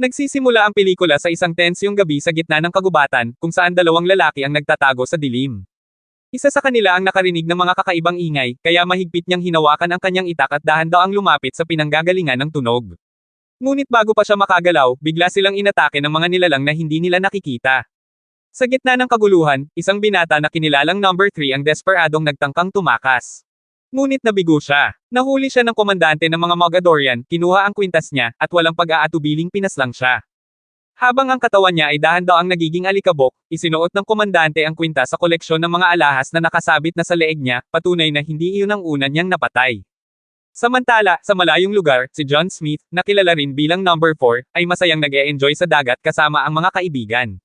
Nagsisimula ang pelikula sa isang tensyong gabi sa gitna ng kagubatan, kung saan dalawang lalaki ang nagtatago sa dilim. Isa sa kanila ang nakarinig ng mga kakaibang ingay, kaya mahigpit niyang hinawakan ang kanyang itak at dahan-daang lumapit sa pinanggagalingan ng tunog. Ngunit bago pa siya makagalaw, bigla silang inatake ng mga nilalang na hindi nila nakikita. Sa gitna ng kaguluhan, isang binata na kinilalang number 3 ang desperadong nagtangkang tumakas. Ngunit nabigo siya. Nahuli siya ng komandante ng mga Mogadorian, kinuha ang kwintas niya, at walang pag-aatubiling pinaslang siya. Habang ang katawan niya ay dahan-daang nagiging alikabok, isinuot ng komandante ang kwintas sa koleksyon ng mga alahas na nakasabit na sa leeg niya, patunay na hindi iyon ang una niyang napatay. Samantala, sa malayong lugar, si John Smith, na kilala rin bilang number 4, ay masayang nag-e-enjoy sa dagat kasama ang mga kaibigan.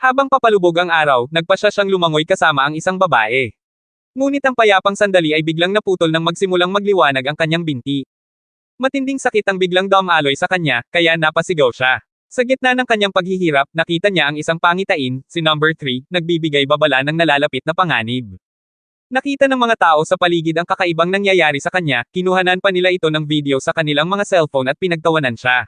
Habang papalubog ang araw, nagpasya siyang lumangoy kasama ang isang babae. Ngunit ang payapang sandali ay biglang naputol nang magsimulang magliwanag ang kanyang binti. Matinding sakit ang biglang dumaloy sa kanya, kaya napasigaw siya. Sa gitna ng kanyang paghihirap, nakita niya ang isang pangitain, si number 3, nagbibigay babala ng nalalapit na panganib. Nakita ng mga tao sa paligid ang kakaibang nangyayari sa kanya, kinuhanan pa nila ito ng video sa kanilang mga cellphone at pinagtawanan siya.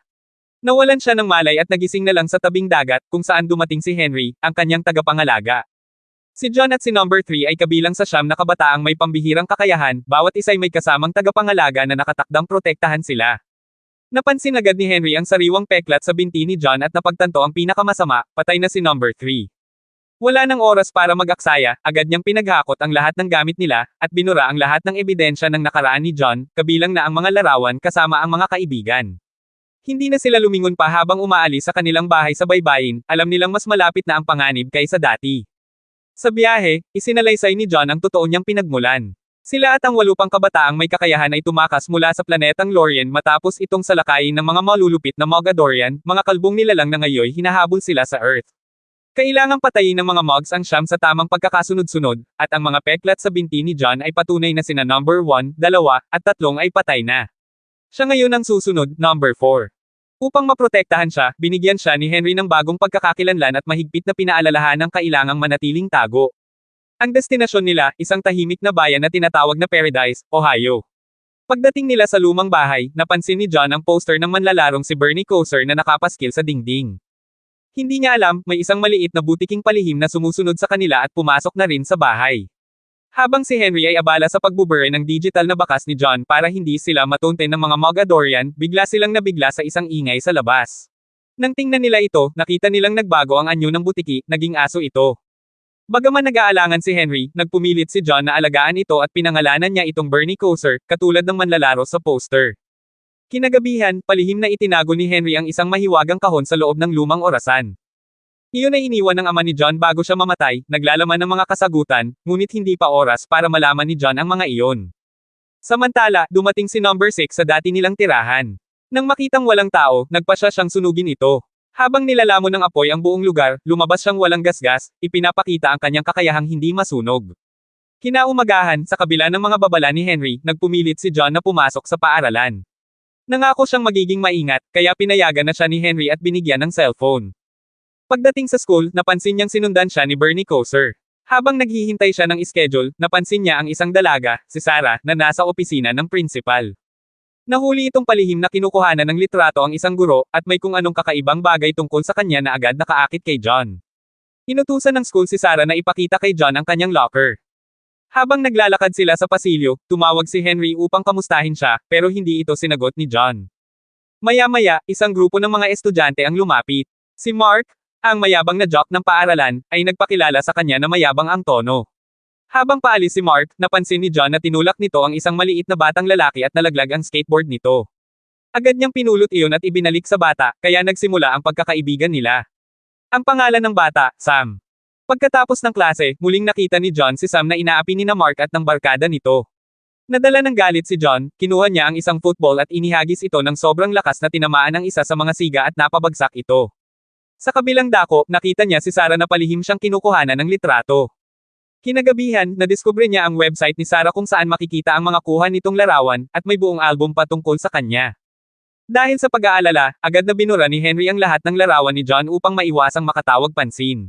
Nawalan siya ng malay at nagising na lang sa tabing dagat, kung saan dumating si Henry, ang kanyang tagapangalaga. Si John at si number 3 ay kabilang sa siyam na kabataang may pambihirang kakayahan, bawat isa'y may kasamang tagapangalaga na nakatakdang protektahan sila. Napansin agad ni Henry ang sariwang peklat sa binti ni John at napagtanto ang pinakamasama, patay na si number 3. Wala nang oras para mag-aksaya, agad niyang pinaghakot ang lahat ng gamit nila, at binura ang lahat ng ebidensya ng nakaraan ni John, kabilang na ang mga larawan kasama ang mga kaibigan. Hindi na sila lumingon pa habang umaalis sa kanilang bahay sa baybayin, alam nilang mas malapit na ang panganib kaysa dati. Sa biyahe, isinalaysay ni John ang totoo niyang pinagmulan. Sila at ang walupang kabataang may kakayahan ay tumakas mula sa planetang Lorien matapos itong salakayin ng mga malulupit na Mogadorian, mga kalbong nilalang na ngayoy hinahabol sila sa Earth. Kailangang patayin ng mga Mogs ang siyam sa tamang pagkakasunod-sunod, at ang mga peklat sa binti ni John ay patunay na sina number 1, dalawa, at tatlong ay patay na. Siya ngayon ang susunod, number 4. Upang maprotektahan siya, binigyan siya ni Henry ng bagong pagkakakilanlan at mahigpit na pinaalalahan ng kailangang manatiling tago. Ang destinasyon nila, isang tahimik na bayan na tinatawag na Paradise, Ohio. Pagdating nila sa lumang bahay, napansin ni John ang poster ng manlalarong si Bernie Kosar na nakapaskil sa dingding. Hindi niya alam, may isang maliit na butiking palihim na sumusunod sa kanila at pumasok na rin sa bahay. Habang si Henry ay abala sa pagbubure ng digital na bakas ni John para hindi sila matunten ng mga Mogadorian, bigla silang nabigla sa isang ingay sa labas. Nang tingnan nila ito, nakita nilang nagbago ang anyo ng butiki, naging aso ito. Bagaman nag-aalangan si Henry, nagpumilit si John na alagaan ito at pinangalanan niya itong Bernie Kosar, katulad ng manlalaro sa poster. Kinagabihan, palihim na itinago ni Henry ang isang mahiwagang kahon sa loob ng lumang orasan. Iyon ay iniwan ng ama ni John bago siya mamatay, naglalaman ng mga kasagutan, ngunit hindi pa oras para malaman ni John ang mga iyon. Samantala, dumating si number 6 sa dati nilang tirahan. Nang makitang walang tao, nagpasya siyang sunugin ito. Habang nilalamon ng apoy ang buong lugar, lumabas siyang walang gasgas, ipinapakita ang kanyang kakayahang hindi masunog. Kinaumagahan, sa kabila ng mga babala ni Henry, nagpumilit si John na pumasok sa paaralan. Nangako siyang magiging maingat, kaya pinayagan na siya ni Henry at binigyan ng cellphone. Pagdating sa school, napansin niyang sinundan siya ni Bernie Kosar. Habang naghihintay siya ng schedule, napansin niya ang isang dalaga, si Sarah, na nasa opisina ng principal. Nahuli itong palihim na kinukuhanan ng litrato ang isang guro, at may kung anong kakaibang bagay tungkol sa kanya na agad nakaakit kay John. Inutusan ng school si Sarah na ipakita kay John ang kanyang locker. Habang naglalakad sila sa pasilyo, tumawag si Henry upang kamustahin siya, pero hindi ito sinagot ni John. Maya-maya, isang grupo ng mga estudyante ang lumapit. Si Mark, ang mayabang na jock ng paaralan, ay nagpakilala sa kanya na mayabang ang tono. Habang paalis si Mark, napansin ni John na tinulak nito ang isang maliit na batang lalaki at nalaglag ang skateboard nito. Agad niyang pinulot iyon at ibinalik sa bata, kaya nagsimula ang pagkakaibigan nila. Ang pangalan ng bata, Sam. Pagkatapos ng klase, muling nakita ni John si Sam na inaapi ni na Mark at ng barkada nito. Nadala ng galit si John, kinuha niya ang isang football at inihagis ito ng sobrang lakas na tinamaan ang isa sa mga siga at napabagsak ito. Sa kabilang dako, nakita niya si Sarah na palihim siyang kinukuhanan ng litrato. Kinagabihan, nadiskubre niya ang website ni Sarah kung saan makikita ang mga kuha nitong larawan, at may buong album patungkol sa kanya. Dahil sa pag-aalala, agad na binura ni Henry ang lahat ng larawan ni John upang maiwasang makatawag pansin.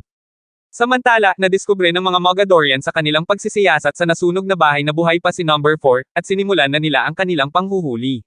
Samantala, nadiskubre ng mga Mogadorian sa kanilang pagsisiyasat sa nasunog na bahay na buhay pa si number 4, at sinimulan na nila ang kanilang panghuhuli.